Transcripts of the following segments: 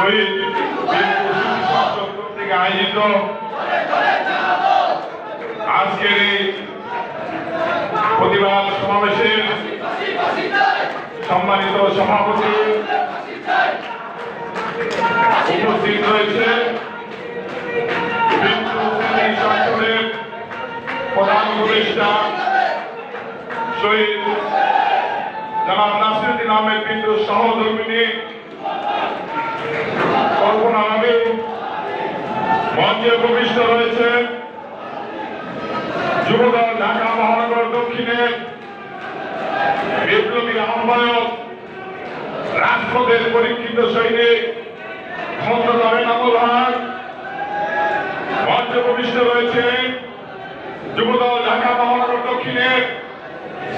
শহীদ থেকে আয়োজিত আজকের এই প্রতিবাদ সমাবেশের সম্মানিত সভাপতি উপস্থিত রয়েছে প্রধান উপদেষ্টা শহীদ জনাব নাসিরুদ্দিন আহমেদ বিন্দু সহধর্মিনী মঞ্চে উপবিষ্ট রয়েছে যুবদল ঢাকা মহানগর দক্ষিণের বিপ্লবী আহ্বায়ক রাজপথের পরীক্ষিত সৈনিক খন্দকার এনামুল হক মঞ্চে উপবিষ্ট রয়েছে যুবদল ঢাকা মহানগর দক্ষিণের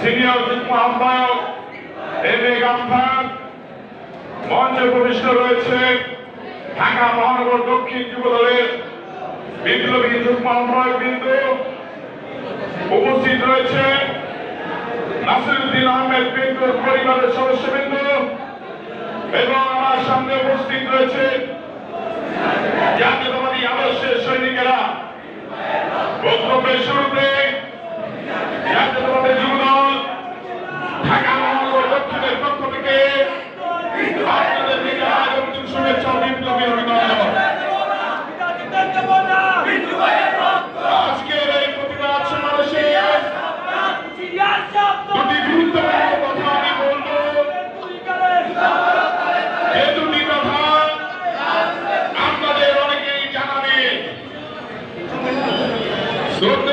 সিনিয়র যুগ্ম আহ্বায়ক এম এ গাম্ফার। মঞ্চে উপবিষ্ট রয়েছে ঢাকা মহানগর দক্ষিণ যুবদলের বিপ্লবী যুগ্ম আহ্বায়ক বিন্দু উপস্থিত রয়েছে নাসিরুদ্দিন আহমেদ বিন্দুর পরিবারের সদস্যবৃন্দ এবং আমার সামনে উপস্থিত রয়েছে জাতীয়তাবাদী আদর্শের সৈনিকেরা। বক্তব্যের শুরুতে জাতীয়তাবাদী ঢাকা মহানগর দক্ষিণের পক্ষ থেকে শুভেচ্ছা Don't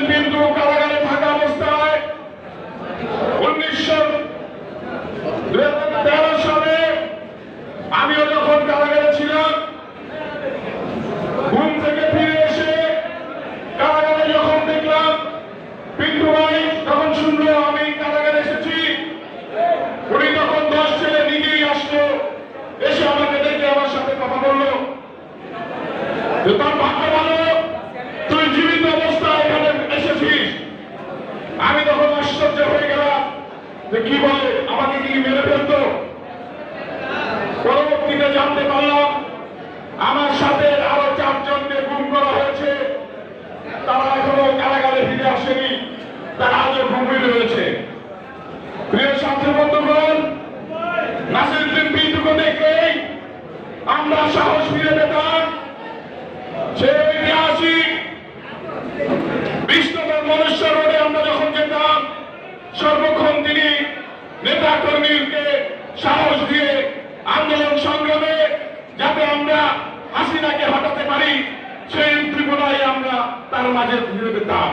নাসিরুদ্দিন কি বলে? আমাকে কি মেরে ফেলতো? পরবর্তীতে জানতে পারলাম, আমার সাথে আরও চারজনকে গুম করা হয়েছে। তারা এখনও কারাগারে ফিরে আসেনি, তারা আজও ঘুমিয়ে রয়েছে। প্রিয় ছাত্র বন্ধুগণ, নাসিরুদ্দিন বিন্দুকে দেখলেই আমরা সাহস ফিরে পেতাম। সে ঐতিহাসিক বিষ্ণুপুর মনুষ্য রোডে আমরা যখন যেতাম, সর্বক্ষণ তিনি নেতা কর্মীকে সাহস দিয়ে আন্দোলন সংগ্রামে যাতে আমরা হাসিনাকে হটাতে পারি, সেই ত্রিপুরায় আমরা তার মাঝে ফিরে পেতাম